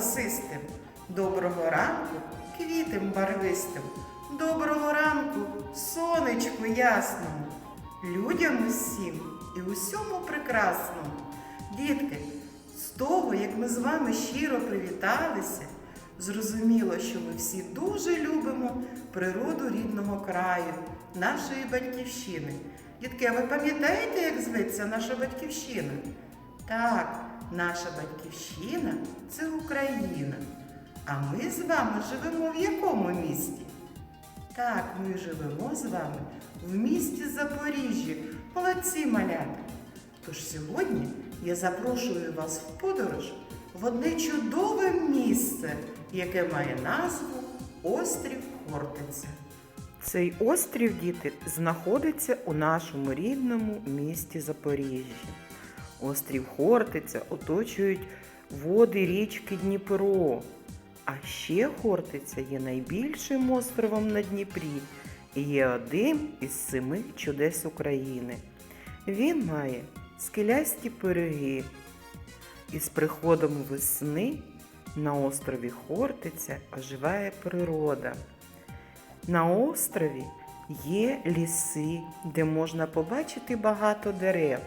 голосистим. Доброго ранку квітем барвистим. Доброго ранку сонечку ясному. Людям усім і усьому прекрасному. Дітки, з того, як ми з вами щиро привіталися, зрозуміло, що ми всі дуже любимо природу рідного краю, нашої батьківщини. Дітки, а ви пам'ятаєте, як зветься наша батьківщина? Так, наша батьківщина це Україна. А ми з вами живемо в якому місті? Так, ми живемо з вами в місті Запоріжжя. Молодці малята. Тож сьогодні я запрошую вас в подорож в одне чудове місце, яке має назву Острів Хортиця. Цей острів, діти, знаходиться у нашому рідному місті Запоріжжя. Острів Хортиця оточують води річки Дніпро. А ще Хортиця є найбільшим островом на Дніпрі і є одним із семи чудес України. Він має скелясті береги. І з приходом весни на острові Хортиця оживає природа. На острові є ліси, де можна побачити багато дерев.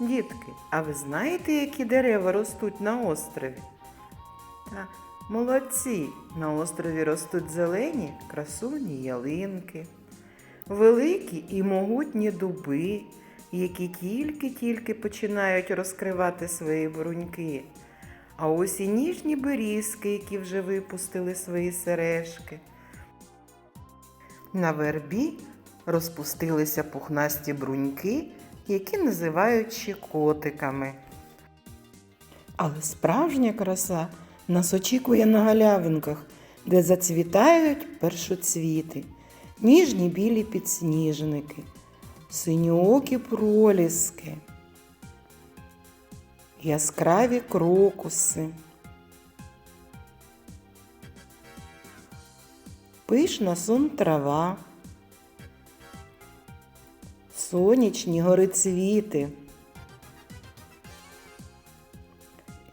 Дітки, а ви знаєте, які дерева ростуть на острові? Та молодці, на острові ростуть зелені красуні ялинки, великі і могутні дуби, які тільки-тільки починають розкривати свої бруньки. А ось і ніжні берізки, які вже випустили свої сережки. На вербі розпустилися пухнасті бруньки, які називають котиками. Але справжня краса нас очікує на галявинках, де зацвітають першоцвіти, ніжні білі підсніжники, синьоокі проліски, яскраві крокуси. Пишна сон трава, сонячні горицвіти,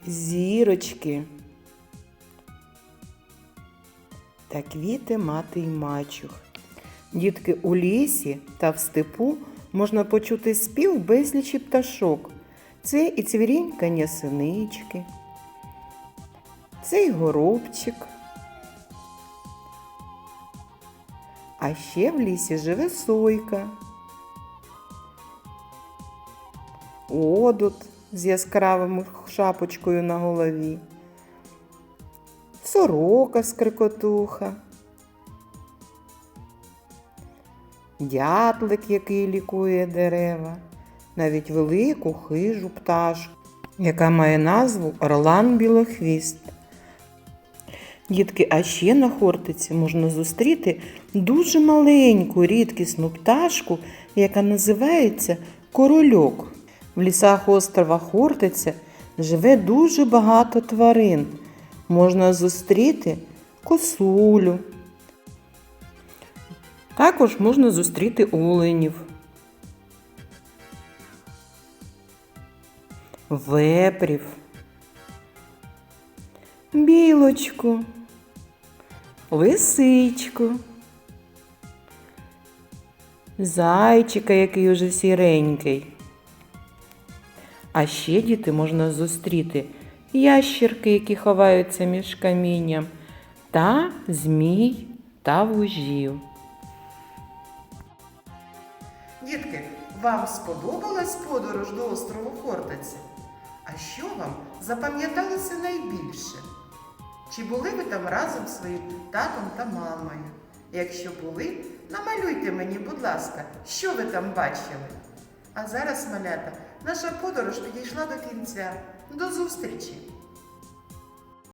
зірочки та квіти мати й мачух. Дітки у лісі та в степу можна почути спів безлічі пташок. Це і цвірінькання синички, це й горобчик. А ще в лісі живе сойка. Одут з яскравою шапочкою на голові. Сорока скрикотуха. Дятлик, який лікує дерева, навіть велику хижу пташку, яка має назву Орлан Білохвіст. Дітки, а ще на Хортиці можна зустріти дуже маленьку рідкісну пташку, яка називається корольок. В лісах острова Хортиця живе дуже багато тварин. Можна зустріти косулю. Також можна зустріти оленів. Вепрів. Білочку, лисичку, зайчика, який уже сіренький. А ще діти можна зустріти ящірки, які ховаються між камінням, та змій та вужів. Дітки, вам сподобалась подорож до острову Хортиці? А що вам запам'яталося найбільше? Чи були ви там разом зі своїм татом та мамою? Якщо були, намалюйте мені, будь ласка, що ви там бачили. А зараз, малята, наша подорож підійшла до кінця. До зустрічі!